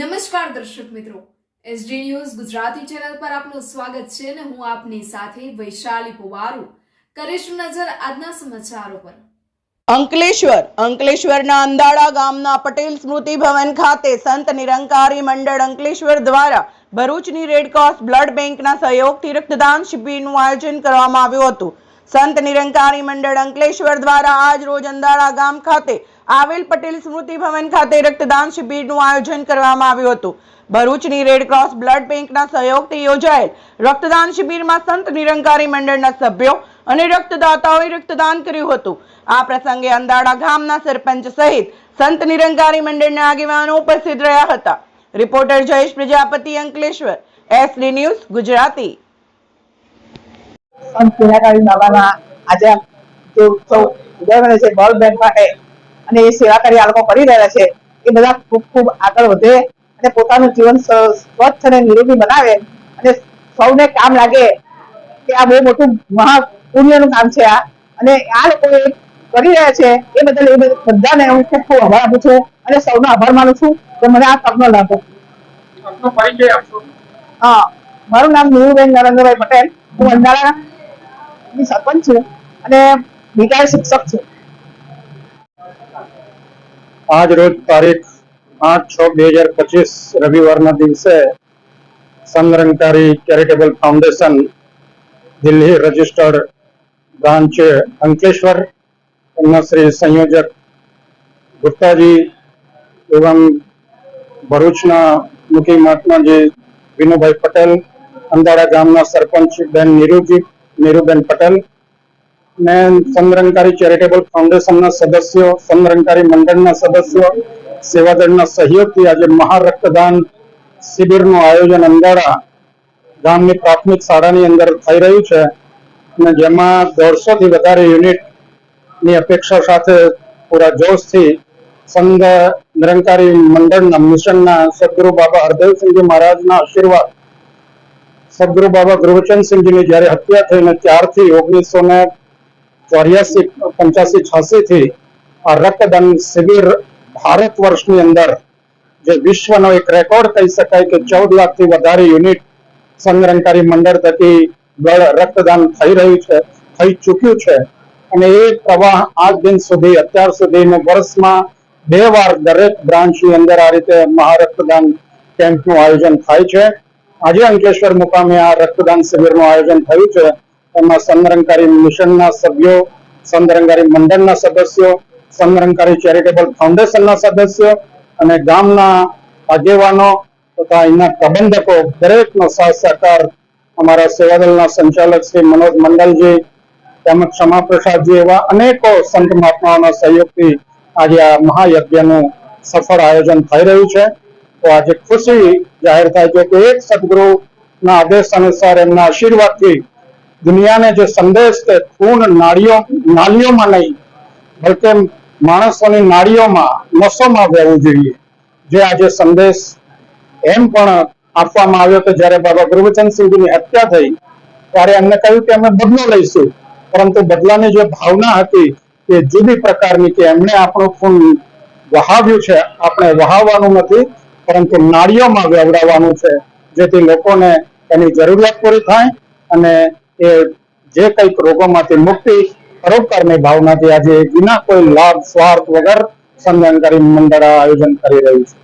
નમસ્કાર દર્શક મિત્રો. એસડી ન્યૂઝ ગુજરાતી ચેનલ પર આપનું સ્વાગત છે અને હું આપની સાથે વૈશાલી પુવારુ. કરીશું નજર આજના સમાચારો પર. અંકલેશ્વર. અંકલેશ્વરના અંદાળા ગામના પટેલ સ્મૃતિ ભવન ખાતે સંત નિરંકારી મંડળ અંકલેશ્વર દ્વારા ભરૂચની રેડક્રોસ બ્લડ બેંકના સહયોગથી રક્તદાન શિબિરનું આયોજન કરવામાં આવ્યું હતું. સંત નિરંકારી મંડળ અંકલેશ્વર દ્વારા આજ રોજ અંદાળા ગામ ખાતે આવેલ પટેલ સ્મૃતિ ભવન ખાતે રક્તદાન શિબિરનું આયોજન કરવામાં આવ્યું હતું. ભરૂચની રેડક્રોસ બ્લડ બેંકના સહયોગથી યોજાયેલ રક્તદાન શિબિરમાં સંત નિરંકારી મંડળના સભ્યો અને રક્તદાતાઓએ રક્તદાન કર્યું હતું. આ પ્રસંગે અંદાળા ગામના સરપંચ સહિત સંત નિરંકારી મંડળના આગેવાનો ઉપસ્થિત રહ્યા હતા. Reporter Jayesh Prajapati Ankleshwar SD news Gujarati. સંત પિનાકાળી બાબાના આજે જે ઉત્સવ ઉજવવાનો છે બોલ બેન માટે. અને એ સેવા આ લોકો કરી રહ્યા છે. એ બધા ખૂબ ખૂબ આગળ વધે અને પોતાનું જીવન સ્વચ્છ અને નિરોગી બનાવે. અને સૌને કામ લાગે કે આ બહુ મોટું મહા પુણ્યનું કામ છે આ. અને આ લોકો કરી રહ્યા છે એ બદલ એ બધાને હું ખૂબ ખૂબ આભાર આપું છું અને સૌનો આભાર માનું છું. કે મને આ તકનો લાભ પરિચય આપશો. હા મારું નામ નીરુબેન નરેન્દ્રભાઈ પટેલ. હું અંધારા ની સરપંચ છું અને બીજા શિક્ષક છું. આજ રોજ તારીખ આઠ છ બે હજાર પચીસ રવિવારના દિવસે સંરંકારી charitable foundation Delhi registered branch Ankleshwar એમના શ્રી સંયોજક ગુપ્તાજી એવમ ભરૂચના મુખી મહાત્માજી વિનુભાઈ પટેલ અંદાડા ગામના સરપંચ બેન નીરુજી નીરુબેન પટેલ ને સંરંકારી ચેરિટેબલ ફાઉન્ડેશનના સદસ્યો સંરંકારી મંડળના સદસ્યો, સેવાદળના સહયોગથી આજે મહા રક્તદાન શિબિરનું આયોજન અંગારા ગામની પ્રાથમિક શાળાની અંદર થઈ રહ્યું છે અને જેમાં દોઢસો થી વધારે યુનિટની અપેક્ષા સાથે પૂરા જોશથી સંઘ નિરંકારી મંડળના મિશનના સદગુરુ બાબા હરદેવસિંહજી મહારાજના આશીર્વાદ સદગુરુ બાબા ગુરુવચનસિંહજીની જ્યારે હત્યા થઈને ત્યારથી ઓગણીસો ને ચોર્યાસી, પંચ્યાસી છ્યાસી થી આ રક્તદાન શિબિર ભારત વર્ષની અંદર જે વિશ્વનો એક રેકોર્ડ કહી શકાય કે ચૌદ લાખથી વધારે યુનિટ સંગ્રહકારી મંડળ થકી રક્તદાન થઈ રહ્યું છે, થઈ ચૂક્યું છે. અને એ પ્રવાહ આજ દિન સુધી, અત્યાર સુધીનું વર્ષમાં બે વાર દરેક બ્રાન્ચની અંદર આ રીતે મહારક્તદાન કેમ્પનું આયોજન થાય છે. આજે અંકલેશ્વર મુકામે આ રક્તદાન શિબિરનું આયોજન થયું છે. એમાં સંરંકારી મિશનના સભ્યો સંરંકારી મંડળના સદસ્યો સંરંકારી ચેરિટેબલ ફાઉન્ડેશનના સદસ્યો અને ગામના આગેવાનો તથા અહીંના પ્રબંધકો, દરેકનો સાથ સહકાર અમારા સેવાદળના સંચાલક શ્રી મનોજ મંડલજી, તેમજ ક્ષમા પ્રસાદજી એવા અનેકો સંત મહાત્માઓના સહયોગથી આજે આ મહાયજ્ઞનું સફળ આયોજન થઈ રહ્યું છે. તો આજે ખુશી જાહેર થાય છે કે એક સદગુરુના આદેશ અનુસાર એમના આશીર્વાદથી દુનિયાને જે સંદેશ તે ખૂન નાળીઓ, નાળીઓમાં નહીં બલકે માણસોની નાળીઓમાં, નસોમાં વહેવું જોઈએ. જે આજે સંદેશ એમ પણ આપવામાં આવ્યો કે જ્યારે બાબા ગુરુવચનસિંહજીની હત્યા થઈ, ત્યારે એમને કહ્યું કે અમે બદલો લઈશું. પરંતુ બદલાની જે ભાવના હતી એ જુદી પ્રકારની કે એમણે આપણું ખૂન વહાવ્યું છે, આપણે વહાવવાનું નથી પરંતુ નાળીઓમાં વેવડાવવાનું છે, જેથી લોકોને એની જરૂરિયાત પૂરી થાય અને એ જે કંઈક રોગોમાંથી મુક્તિ પરોપકારની ભાવનાથી આજે વિના કોઈ લાભ, સ્વાર્થ વગર સંધાનકારી મંડળ આયોજન કરી રહ્યું છે.